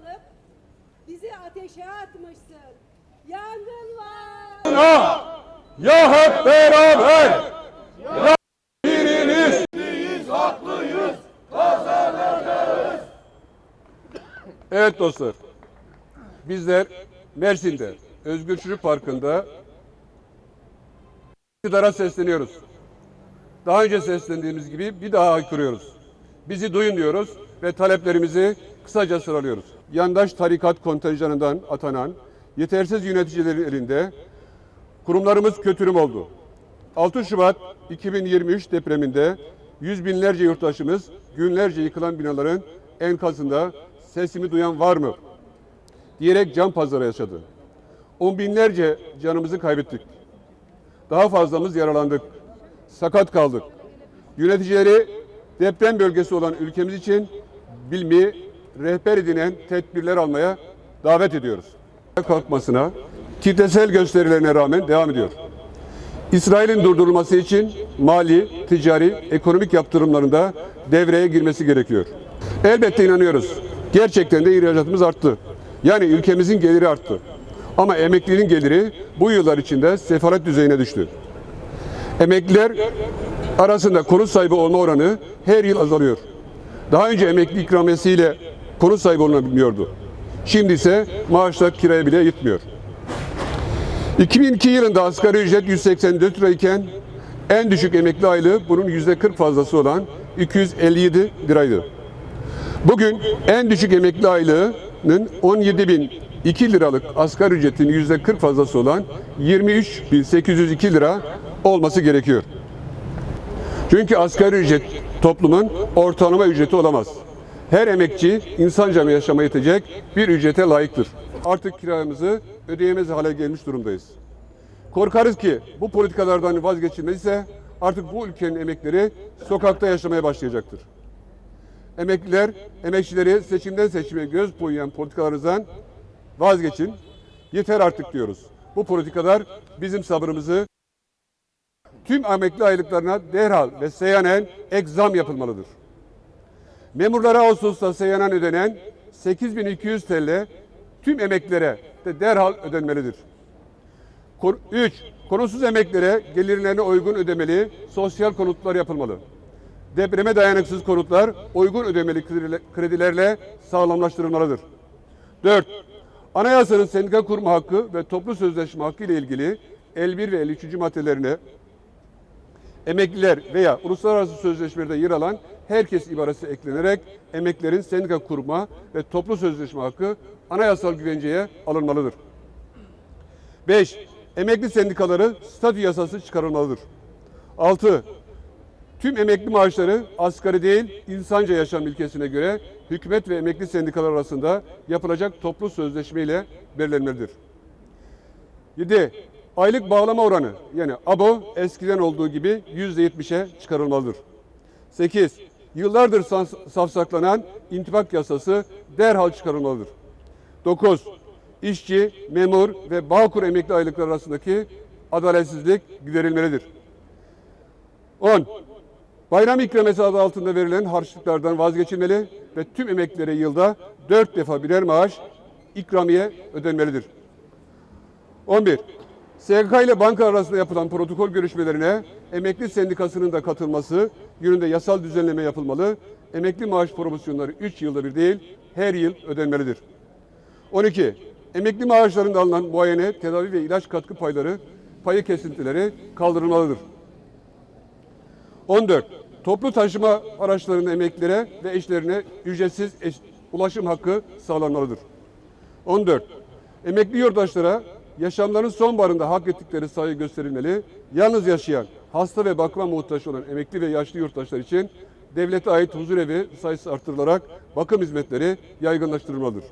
Biz yapalım? Bizi ateşe atmışsın. Yangın var. Ya, ya hep beraber. Ya biriniz. Evet dostlar. Bizler Mersin'de Özgür Çocuk Parkı'nda iktidara sesleniyoruz. Daha önce seslendiğimiz gibi bir daha haykırıyoruz. Bizi duyun diyoruz ve taleplerimizi kısaca sıralıyoruz. Yandaş tarikat kontenjanından atanan yetersiz yöneticilerin elinde kurumlarımız kötürüm oldu. 6 Şubat 2023 depreminde yüz binlerce yurttaşımız günlerce yıkılan binaların enkazında sesimi duyan var mı? diyerek can pazarı yaşadı. On binlerce canımızı kaybettik. Daha fazlamız yaralandık. Sakat kaldık. Yöneticileri deprem bölgesi olan ülkemiz için bilmi, rehber edinen tedbirler almaya davet ediyoruz. Kalkmasına, kitlesel gösterilerine rağmen devam ediyor. İsrail'in durdurulması için mali, ticari, ekonomik yaptırımlarında devreye girmesi gerekiyor. Elbette inanıyoruz. Gerçekten de ihracatımız arttı. Yani ülkemizin geliri arttı. Ama emeklinin geliri bu yıllar içinde sefaret düzeyine düştü. Emekliler arasında konut sahibi olma oranı her yıl azalıyor. Daha önce emekli ikramiyesiyle konut sahibi olunabiliyordu. Şimdi ise maaşlar kiraya bile yetmiyor. 2002 yılında asgari ücret 184 lirayken en düşük emekli aylığı bunun %40 fazlası olan 257 liraydı. Bugün en düşük emekli aylığının 17.002 liralık asgari ücretin %40 fazlası olan 23.802 lira olması gerekiyor. Çünkü asgari ücret toplumun ortalama ücreti olamaz. Her emekçi insanca yaşama yetecek bir ücrete layıktır. Artık kiramızı ödeyemez hale gelmiş durumdayız. Korkarız ki bu politikalardan vazgeçilmezse artık bu ülkenin emekleri sokakta yaşamaya başlayacaktır. Emekliler, emekçileri seçimden seçime göz boyayan politikalarınızdan vazgeçin. Yeter artık diyoruz. Bu politikalar bizim sabrımızı tüm emekli aylıklarına derhal ve seyyanen ek zam yapılmalıdır. Memurlara Ağustos'ta seyyanen ödenen 8200 TL tüm emeklilere de derhal ödenmelidir. 3. Konusuz emeklilere gelirlerine uygun ödemeli sosyal konutlar yapılmalı. Depreme dayanıksız konutlar uygun ödemeli kredilerle sağlamlaştırılmalıdır. 4. Anayasanın sendika kurma hakkı ve toplu sözleşme hakkı ile ilgili 51 ve 53. maddelerine emekliler veya uluslararası sözleşmelerde yer alan herkes ibaresi eklenerek emeklilerin sendika kurma ve toplu sözleşme hakkı anayasal güvenceye alınmalıdır. 5. Emekli sendikaları statü yasası çıkarılmalıdır. 6. Tüm emekli maaşları asgari değil, insanca yaşam ilkesine göre hükümet ve emekli sendikalar arasında yapılacak toplu sözleşme ile belirlenmelidir. 7. Aylık bağlama oranı yani ABO eskiden olduğu gibi %70'e çıkarılmalıdır. 8. Yıllardır safsaklanan intibak yasası derhal çıkarılmalıdır. 9. İşçi, memur ve Bağkur emekli aylıkları arasındaki adaletsizlik giderilmelidir. 10. Bayram ikramiyesi adı altında verilen harçlıklardan vazgeçilmeli ve tüm emeklilere yılda 4 defa birer maaş ikramiye ödenmelidir. 11. SGK ile banka arasında yapılan protokol görüşmelerine emekli sendikasının da katılması yönünde yasal düzenleme yapılmalı. Emekli maaş promosyonları 3 yılda bir değil, her yıl ödenmelidir. 12. Emekli maaşlarında alınan muayene, tedavi ve ilaç katkı payları, payı kesintileri kaldırılmalıdır. 14. Toplu taşıma araçlarının emeklilere ve eşlerine ücretsiz eş, ulaşım hakkı sağlanmalıdır. 14. Emekli yurttaşlara yaşamlarının son barında hak ettikleri saygı gösterilmeli. Yalnız yaşayan, hasta ve bakıma muhtaç olan emekli ve yaşlı yurttaşlar için devlete ait huzur evi sayısı artırılarak bakım hizmetleri yaygınlaştırılmalıdır.